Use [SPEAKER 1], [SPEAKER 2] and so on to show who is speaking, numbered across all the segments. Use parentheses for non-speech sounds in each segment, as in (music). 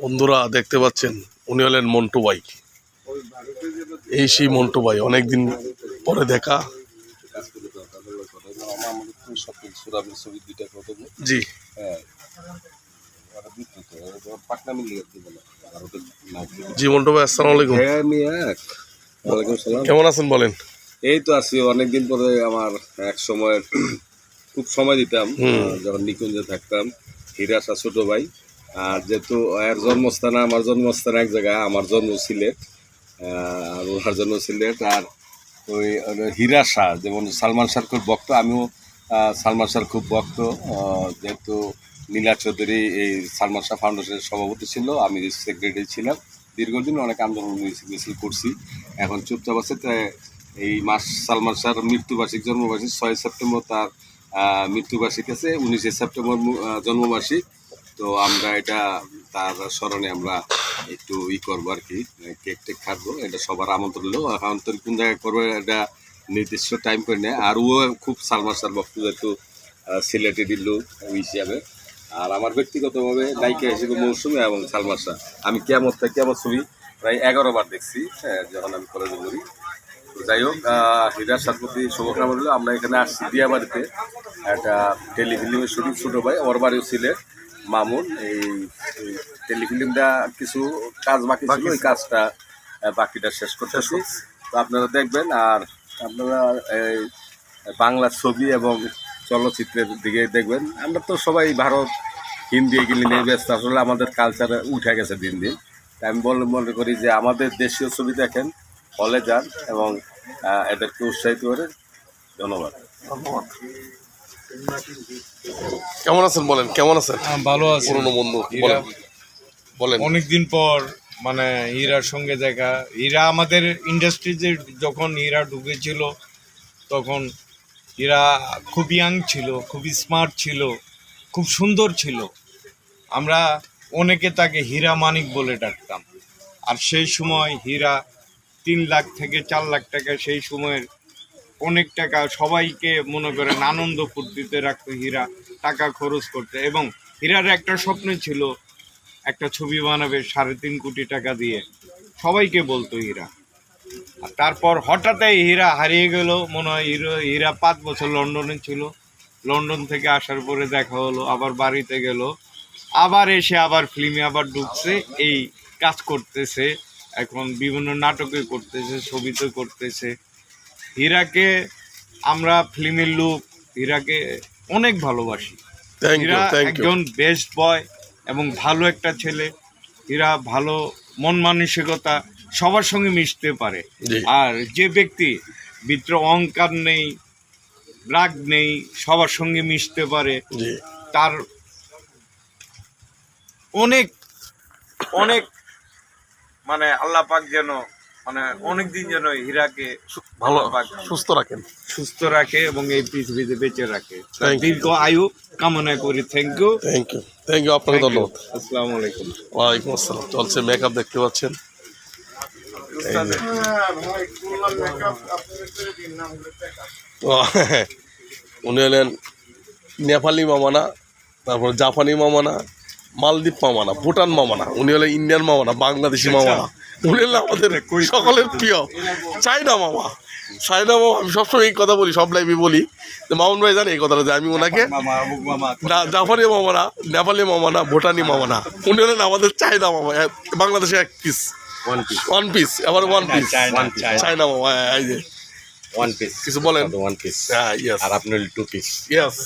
[SPEAKER 1] বন্ধুরা দেখতে পাচ্ছেন উনি হলেন মন্টু ভাই এই সেই মন্টু ভাই অনেকদিন পরে দেখা। জি। জি মন্টু ভাই আসসালামু আলাইকুম।
[SPEAKER 2] হ্যাঁ
[SPEAKER 1] কেমন আছেন বলেন?
[SPEAKER 2] এই তো আছি অনেকদিন পরে আমার এক সময় খুব সময় দিতাম যখন নিকুঞ্জে থাকতাম। হিরাসা ছোট ভাই। যেহেতু এর জন্মস্থান আমার জন্মস্থান এক জায়গায় আমার জন্ম সিলেট আর ওনার জন্ম সিলেট, আর ওই হীরা শাহ, যেমন সালমান শাহর খুব ভক্ত, আমিও সালমান শাহর খুব ভক্ত যেহেতু নীলা চৌধুরী এই সালমান শাহ ফাউন্ডেশনের সভাপতি ছিল, আমি সেক্রেটারি ছিলাম। দীর্ঘদিন অনেক আন্দোলন মিছিল করছি। এখন চুপচাপ আছে তাই এই মাস সালমান শাহর মৃত্যুবার্ষিক, জন্মবার্ষিক ছয় সেপ্টেম্বর তার মৃত্যুবার্ষিক আছে, উনিশে সেপ্টেম্বর জন্মবার্ষিক। তো আমরা এটা তার স্মরণে আমরা একটু ই করব আর কি কেক টেক খাব এটা সবার আমন্ত্রণ হলো। আন্তরিক কোন জায়গায় করব এটা নির্দিষ্ট টাইম করে নেয় আর ও খুব ভক্ত যেহেতু আহ, সিলেটেরই লোক ওই হিসাবে। আর আমার ব্যক্তিগতভাবে নায়িকা হিসেবে মৌসুমী এবং সালমান শাহ। আমি কেমন থেকে কেমন ছবি প্রায় এগারো বার দেখছি হ্যাঁ, যখন আমি কলেজে পড়ি। তো যাই হোক হীরার সাথে প্রতি শুভকামনা রইল। আমরা এখানে আসছি দিয়াবাড়িতে একটা টেলিফিল্মের শুটিং ছোটো ভাই ওর বাড়িও ছিলেন মামুন এই টেলিফিল্মটা কিছু কাজ বাকি ছিল ওই কাজটা বাকিটা শেষ করতেছি। তো আপনারা দেখবেন আর আপনারা এই বাংলা ছবি এবং চলচ্চিত্রের দিকে দেখবেন আমরা তো সবাই ভারত হিন্দি এগুলি নিয়ে ব্যস্ত আসলে আমাদের কালচারে উঠে গেছে দিন দিন। তাই আমি বলে মনে করি যে আমাদের দেশীয় ছবি দেখেন হলে যান এবং এদেরকে উৎসাহিত করেন ধন্যবাদ।
[SPEAKER 1] ধন্যবাদ। কেমন আছেন বলেন কেমন আছেন?
[SPEAKER 3] হ্যাঁ, ভালো আছি।
[SPEAKER 1] পুরনো বন্ধু বলেন বলেন।
[SPEAKER 3] অনেকদিন পর মানে হীরার সঙ্গে দেখা। হীরা আমাদের ইন্ডাস্ট্রিতে যখন হীরা ঢুকেছিল তখন হীরা খুব ইয়াং ছিল খুবই স্মার্ট ছিল খুব সুন্দর ছিল। আমরা অনেকে তাকে হীরা মানিক বলে ডাকতাম। আর সেই সময় হীরা তিন লাখ থেকে চার লাখ টাকা সেই সময়ের অনেক টাকা সবাইকে মনে করেন আনন্দ ফুর্তিতে রাখতো হীরা, টাকা খরচ করতে। এবং হীরার একটা স্বপ্ন ছিল একটা ছবি বানাবে সাড়ে তিন কোটি টাকা দিয়ে। সবাইকে বলতো হীরা। আর তারপর হঠাৎই হীরা হারিয়ে গেল, মনে হয় হিরো, হীরা পাঁচ বছর লন্ডনে ছিল। লন্ডন থেকে আসার পরে দেখা হলো, আবার বাড়িতে গেল। আবার এসে আবার ফিল্মে আবার ঢুকছে, এই কাজ করতেছে। এখন বিভিন্ন নাটকে করতেছে, ছবিতে করতেছে। হীরাকে আমরা ফিল্মের লুক হীরাকে অনেক ভালোবাসি। হীরা একজন বেস্ট বয় এবং ভালো একটা ছেলে। হীরা ভালো মন মানসিকতা সবার সঙ্গে মিশতে পারে। আর যে ব্যক্তি ভিতরে অহংকার নেই রাগ নেই সবার সঙ্গে মিশতে পারে তার অনেক অনেক মানে আল্লাহ পাক যেন মানে অনেক দিন যেন হীরাকে
[SPEAKER 1] ভালো সুস্থ রাখেন।
[SPEAKER 3] সুস্থ রাখে এবং এই পৃথিবীতে বেঁচে রাখে. দীর্ঘ আয়ু কামনা করি। Thank you
[SPEAKER 1] thank you thank you আপনাকে ধন্যবাদ।
[SPEAKER 3] আসসালামু আলাইকুম।
[SPEAKER 1] ওয়ালাইকুম আসসালাম। চলছে মেকআপ দেখতে পাচ্ছেন? এই যে। (laughs) উনি হলেন নেপালি মামানা তারপর জাপানি মামানা মালদ্বীপ মামানা ভুটান মামানা উনি হলেন ইন্ডিয়ান মামানা বাংলাদেশি মামানা। উনি হলেন আমাদের সকলের প্রিয়। চাইনা মামা। চাইনা মামা আমি সবসময় এই কথা বলি সব লাইভে বলি। যে মামুন ভাই জানে এই কথাটা যে আমি ওনাকে জাপানি মামানা নেপালি মামানা ভুটানি মামানা। উনি হলেন আমাদের চাইনা মামা বাংলাদেশে এক পিস
[SPEAKER 2] ওয়ান পিস
[SPEAKER 1] আবার ওয়ান পিস। চাইনা মামা এই যে।
[SPEAKER 2] ওয়ান পিস
[SPEAKER 1] কিছু বলেন?
[SPEAKER 2] ওয়ান পিস
[SPEAKER 1] হ্যাঁ ইয়েস
[SPEAKER 2] আর আপনি টু পিস
[SPEAKER 1] ইয়েস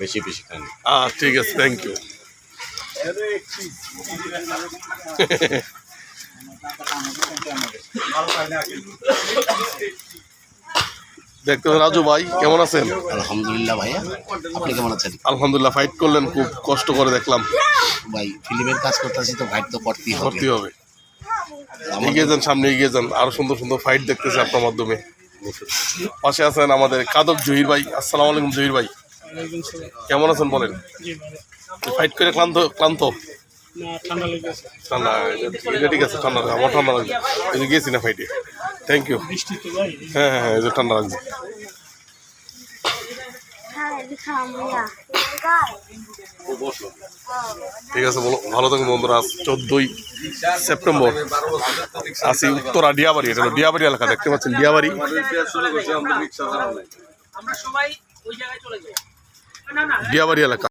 [SPEAKER 2] বেশি বেশি খান।
[SPEAKER 1] ঠিক আছে থ্যাংক ইউ দেখতে রাজু ভাই কেমন আছেন?
[SPEAKER 4] আলহামদুলিল্লাহ ভাইয়া। আপনি কেমন আছেন?
[SPEAKER 1] আলহামদুলিল্লাহ ফাইট করলেন খুব কষ্ট করে দেখলাম।
[SPEAKER 4] ভাই ফিল্মের কাজ করতেছি তো ফাইট তো করতেই হবে।
[SPEAKER 1] ভর্তি হবে। এগিয়ে যান সামনে এগিয়ে যান। আরও সুন্দর সুন্দর ফাইট দেখতেছে আপনার মাধ্যমে। পাশে আছেন আমাদের কাদক জহির ভাই। আসসালামু আলাইকুম জহির ভাই। কেমন আছেন বলেন? ফাইট করে ক্লান্ত ক্লান্ত? ঠান্ডা এটা ঠিক আছে ঠান্ডা। আমার ঠান্ডা লাগছে। এই যে গেছি না ফাইটে থ্যাংক ইউ হ্যাঁ হ্যাঁ হ্যাঁ এই যে ঠান্ডা লাগছে। ঠিক আছে বলো ভালো থাকুন বন্ধুরা। আজ চোদ্দই সেপ্টেম্বর। আসি উত্তরা ডিয়াবাড়ি এটা হলো ডিয়াবাড়ি এলাকা দেখতে পাচ্ছেন ডিয়াবাড়ি।
[SPEAKER 5] আমরা সবাই ওই জায়গায় চলে যাই।
[SPEAKER 1] ডিয়াবাড়ি এলাকা।